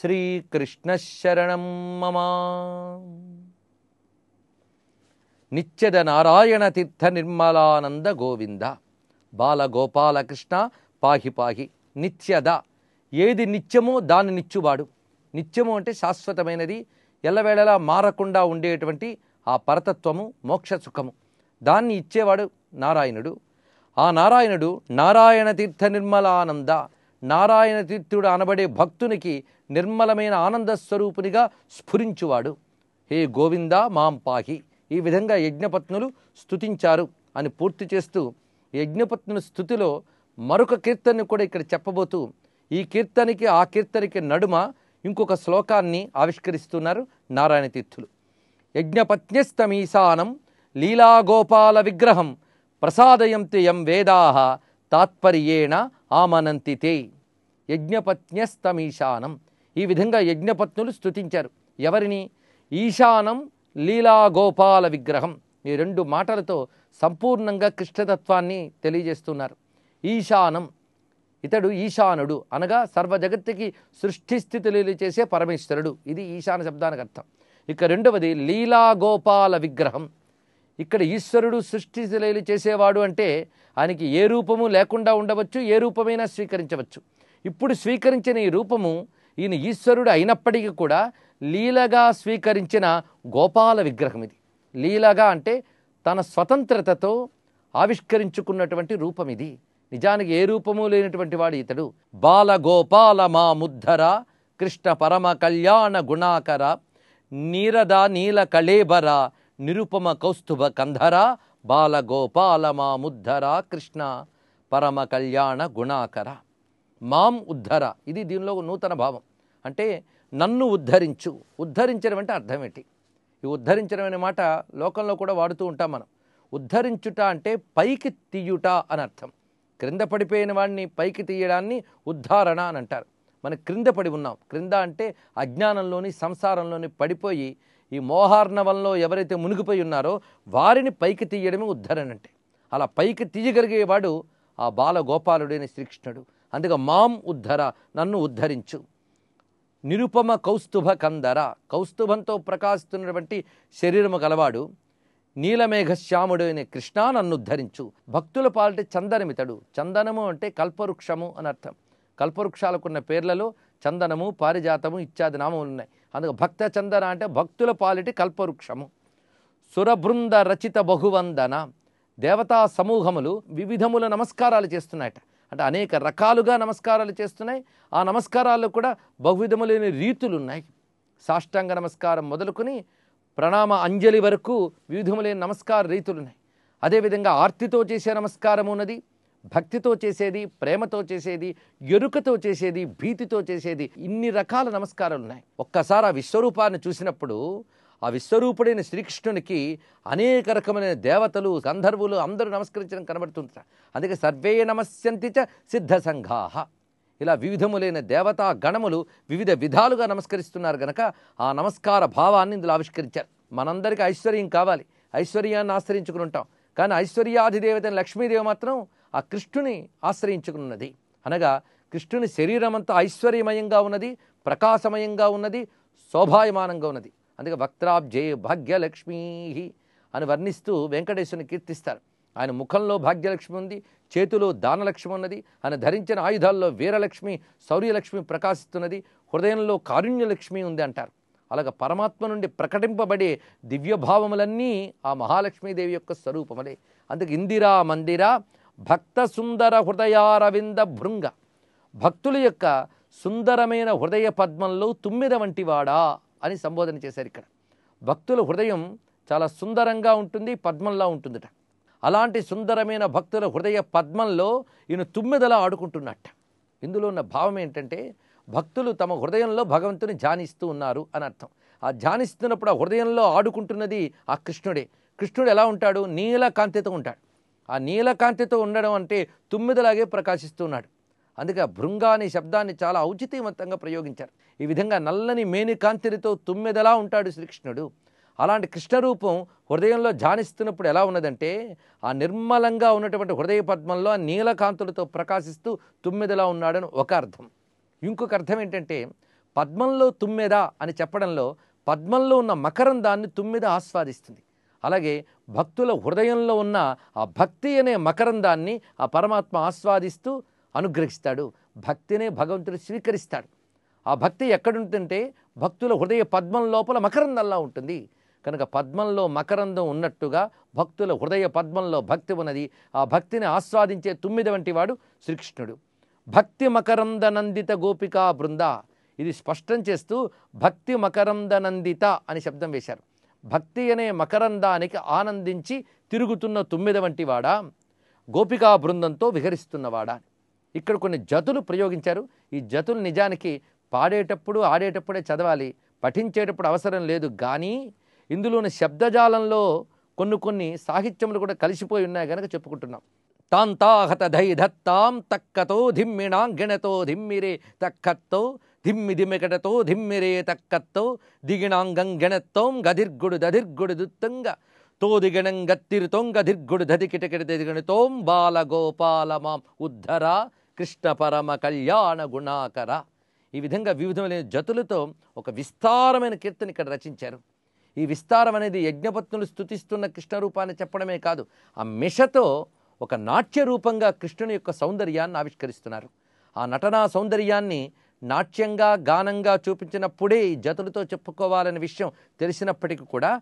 శ్రీకృష్ణశరణం మమ. నిత్యద నారాయణ తీర్థ నిర్మలానంద గోవింద. బాలగోపాలకృష్ణ పాహి పాహి. నిత్యద. ఏది నిత్యమో దాని నిత్యువాడు. నిత్యము అంటే శాశ్వతమైనది. ఎల్లవేళలా మారకుండా ఉండేటువంటి ఆ పరతత్వము మోక్ష సుఖము. దాన్ని ఇచ్చేవాడు నారాయణుడు. ఆ నారాయణుడు నారాయణ తీర్థ నిర్మలానంద. నారాయణ తీర్థుడు అనబడే భక్తునికి నిర్మలమైన ఆనంద స్వరూపునిగా స్ఫురించువాడు. హే గోవింద మాం పాహి. ఈ విధంగా యజ్ఞపత్నులు స్థుతించారు అని పూర్తి చేస్తూ యజ్ఞపత్నుల స్థుతిలో మరొక కీర్తనని కూడా ఇక్కడ చెప్పబోతూ ఈ కీర్తనకి ఆ కీర్తనకి నడుమ ఇంకొక శ్లోకాన్ని ఆవిష్కరిస్తున్నారు నారాయణ తీర్థులు. యజ్ఞపత్న్యస్తమీశానం లీలాగోపాల విగ్రహం ప్రసాదయంతి యం వేదాహ తాత్పర్యేణ ఆమనంతి తే. యజ్ఞపత్న్యస్తమీశానం. ఈ విధంగా యజ్ఞపత్నులు స్తుతించారు. ఎవరిని? ఈశానం లీలాగోపాల విగ్రహం. ఈ రెండు మాటలతో సంపూర్ణంగా కృష్ణతత్వాన్ని తెలియజేస్తున్నారు. ఈశానం. ఇతడు ఈశానుడు అనగా సర్వ జగత్తుకి సృష్టి స్థితులు చేసే పరమేశ్వరుడు. ఇది ఈశాన శబ్దానికి అర్థం. ఇక రెండవది లీలాగోపాల విగ్రహం. ఇక్కడ ఈశ్వరుడు సృష్టి లీలలు చేసేవాడు అంటే ఆయనకి ఏ రూపము లేకుండా ఉండవచ్చు ఏ రూపమైనా స్వీకరించవచ్చు. ఇప్పుడు స్వీకరించిన ఈ రూపము ఈయన ఈశ్వరుడు అయినప్పటికీ కూడా లీలగా స్వీకరించిన గోపాల విగ్రహం ఇది. లీలగా అంటే తన స్వతంత్రతతో ఆవిష్కరించుకున్నటువంటి రూపం ఇది. నిజానికి ఏ రూపము లేనటువంటి వాడు ఇతడు. బాలగోపాల మా ముద్ధర కృష్ణ పరమ కళ్యాణ గుణాకర నీరద నీల కళేబర నిరుపమ కౌస్తుభ కంధర బాలగోపాల మాముద్ధర మా కృష్ణ పరమ కళ్యాణ గుణాకర. మాం ఉద్ధర. ఇది దీనిలో నూతన భావం. అంటే నన్ను ఉద్ధరించు. ఉద్ధరించడం అంటే అర్థం ఏంటి? ఈ ఉద్ధరించడం అనే మాట లోకంలో కూడా వాడుతూ ఉంటాం మనం. ఉద్ధరించుట అంటే పైకి తీయుట అని అర్థం. క్రింద పడిపోయిన వాడిని పైకి తీయడాన్ని ఉద్ధారణ అని అంటారు. మనం క్రింద పడి ఉన్నాం. క్రింద అంటే అజ్ఞానంలోని సంసారంలోని పడిపోయి ఈ మోహార్ణవంలో ఎవరైతే మునిగిపోయి ఉన్నారో వారిని పైకి తీయడమే ఉద్ధరణ అంటే అలా పైకి తీయగలిగేవాడు ఆ బాలగోపాలుడైన శ్రీకృష్ణుడు. అందుకే మాం ఉద్ధర నన్ను ఉద్ధరించు. నిరుపమ కౌస్తుభ కందర కౌస్తుభంతో ప్రకాశిస్తున్నటువంటి శరీరము గలవాడు నీలమేఘ శ్యాముడు అనే కృష్ణ నన్ను ఉద్ధరించు. భక్తుల పాలిటి చందనమితడు. చందనము అంటే కల్పవృక్షము అని అర్థం. కల్పవృక్షాలకున్న పేర్లలో చందనము పారిజాతము ఇత్యాది నామములు ఉన్నాయి అందుకు భక్త చందన అంటే భక్తుల పాలిటి కల్పవృక్షము. సురబృంద రచిత బహువందన. దేవతా సమూహములు వివిధముల నమస్కారాలు చేస్తున్నాయట. అంటే అనేక రకాలుగా నమస్కారాలు చేస్తున్నాయి. ఆ నమస్కారాల్లో కూడా బహువిధములైన రీతులు ఉన్నాయి సాష్టాంగ నమస్కారం మొదలుకొని ప్రణామ అంజలి వరకు వివిధములైన నమస్కార రీతులు ఉన్నాయి అదేవిధంగా ఆర్తితో చేసే నమస్కారం ఉన్నది. భక్తితో చేసేది ప్రేమతో చేసేది ఎరుకతో చేసేది భీతితో చేసేది ఇన్ని రకాల నమస్కారాలు ఉన్నాయి ఒక్కసారి ఆ విశ్వరూపాన్ని చూసినప్పుడు ఆ విశ్వరూపుడైన శ్రీకృష్ణునికి అనేక రకమైన దేవతలు గంధర్వులు అందరూ నమస్కరించడం కనబడుతుంది అందుకే సర్వే నమస్యంతి చ సిద్ధ సంఘాహ ఇలా వివిధములైన దేవతా గణములు వివిధ విధాలుగా నమస్కరిస్తున్నారు గనక ఆ నమస్కార భావాన్ని ఇందులో ఆవిష్కరించారు. మనందరికీ ఐశ్వర్యం కావాలి. ఐశ్వర్యాన్ని ఆశ్రయించుకుని ఉంటాం. కానీ ఐశ్వర్యాధిదేవత లక్ష్మీదేవి మాత్రం ఆ కృష్ణుని ఆశ్రయించుకున్నది. అనగా కృష్ణుని శరీరమంతా ఐశ్వర్యమయంగా ఉన్నది ప్రకాశమయంగా ఉన్నది శోభాయమానంగా ఉన్నది. అందుకే వక్త్రాబ్జే భాగ్యలక్ష్మీ అని వర్ణిస్తూ వెంకటేశ్వరుని కీర్తిస్తారు. ఆయన ముఖంలో భాగ్యలక్ష్మి ఉంది చేతిలో దానలక్ష్మి ఉన్నది ఆయన ధరించిన ఆయుధాల్లో వీరలక్ష్మి శౌర్యలక్ష్మి ప్రకాశిస్తున్నది హృదయంలో కారుణ్యలక్ష్మి ఉంది అంటారు. అలాగ పరమాత్మ నుండి ప్రకటింపబడే దివ్యభావములన్నీ ఆ మహాలక్ష్మీదేవి యొక్క స్వరూపములే. అందుకు ఇందిరా మందిర భక్త సుందర హృదయారవింద భృంగ. భక్తుల యొక్క సుందరమైన హృదయ పద్మంలో తుమ్మిద వంటివాడా అని సంబోధన చేశారు ఇక్కడ. భక్తుల హృదయం చాలా సుందరంగా ఉంటుంది పద్మంలా ఉంటుందట. అలాంటి సుందరమైన భక్తుల హృదయ పద్మంలో ఈయన తుమ్మిదలా ఆడుకుంటున్నట్ట. ఇందులో ఉన్న భావం ఏంటంటే భక్తులు తమ హృదయంలో భగవంతుని ధ్యానిస్తూ ఉన్నారు అని అర్థం. ఆ ధ్యానిస్తున్నప్పుడు ఆ హృదయంలో ఆడుకుంటున్నది ఆ కృష్ణుడే. కృష్ణుడు ఎలా ఉంటాడు? నీలకాంతితో ఉంటాడు. ఆ నీలకాంతితో ఉండడం అంటే తుమ్మిదలాగే ప్రకాశిస్తూ ఉన్నాడు అందుకే భృంగా అనే శబ్దాన్ని చాలా ఔచిత్యవంతంగా ప్రయోగించారు. ఈ విధంగా నల్లని మేనికాంతితో తుమ్మెదలా ఉంటాడు శ్రీకృష్ణుడు. అలాంటి కృష్ణ రూపం హృదయంలో ధ్యానిస్తున్నప్పుడు ఎలా ఉన్నదంటే ఆ నిర్మలంగా ఉన్నటువంటి హృదయ పద్మంలో ఆ నీలకాంతులతో ప్రకాశిస్తూ తుమ్మెదలా ఉన్నాడని ఒక అర్థం. ఇంకొక అర్థం ఏంటంటే పద్మంలో తుమ్మెద అని చెప్పడంలో పద్మంలో ఉన్న మకరందాన్ని తుమ్మెద ఆస్వాదిస్తుంది. అలాగే భక్తుల హృదయంలో ఉన్న ఆ భక్తి అనే మకరందాన్ని ఆ పరమాత్మ ఆస్వాదిస్తూ అనుగ్రహిస్తాడు. భక్తినే భగవంతుడు స్వీకరిస్తాడు. ఆ భక్తి ఎక్కడుంటుందంటే భక్తుల హృదయ పద్మం లోపల మకరందంలా ఉంటుంది. కనుక పద్మంలో మకరందం ఉన్నట్టుగా భక్తుల హృదయ పద్మంలో భక్తి ఉన్నది. ఆ భక్తిని ఆస్వాదించే తుమ్మిది వంటి వాడు శ్రీకృష్ణుడు. భక్తి మకరంద నందిత గోపికా బృంద. ఇది స్పష్టం చేస్తూ భక్తి మకరంద నందిత అని శబ్దం వేశారు. భక్తి అనే మకరందానికి ఆనందించి తిరుగుతున్న తుమ్మిద వంటి వాడా గోపికా బృందంతో విహరిస్తున్నవాడా? ఇక్కడ కొన్ని జతులు ప్రయోగించారు. ఈ జతులు నిజానికి పాడేటప్పుడు ఆడేటప్పుడే చదవాలి. పఠించేటప్పుడు అవసరం లేదు. కానీ ఇందులోని శబ్దజాలంలో కొన్ని కొన్ని సాహిత్యములు కూడా కలిసిపోయి ఉన్నాయి కనుక చెప్పుకుంటున్నాం. తాంతాహత ధైధత్తాం తక్కతో ధిమ్మిణాంగిణతో ధిమ్మిరే తక్కత్తో ధిమ్మి దిమ్మికటతో ధిమ్మిరే తక్కత్తో దిగిణాంగం దిగిణాంగంగిణత్తోం గదిర్గుడు దధిర్గుడు దుత్తంగ తోదిగణం గత్తిరుతోం గదిర్గుడు దదికిటకిట దిగణితోం బాలగోపాల మాం ఉద్ధర కృష్ణ పరమ కళ్యాణ గుణాకర ఈ విధంగా వివిధమైన జతులతో ఒక విస్తారమైన కీర్తన ఇక్కడ రచించారు. ఈ విస్తారం అనేది యజ్ఞపత్నులు స్థుతిస్తున్న కృష్ణ రూపాన్ని చెప్పడమే కాదు ఆ మిషతో ఒక నాట్య రూపంగా కృష్ణుని యొక్క సౌందర్యాన్ని ఆవిష్కరిస్తున్నారు. ఆ నటనా సౌందర్యాన్ని నాట్యంగా గానంగా చూపించినప్పుడే ఈ జతులతో చెప్పుకోవాలనే విషయం తెలిసినప్పటికీ కూడా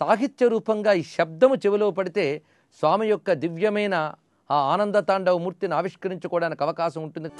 సాహిత్య రూపంగా ఈ శబ్దము చెవిలో పడితే స్వామి యొక్క దివ్యమైన ఆ ఆనంద తాండవ మూర్తిని ఆవిష్కరించుకోవడానికి అవకాశం ఉంటుంది.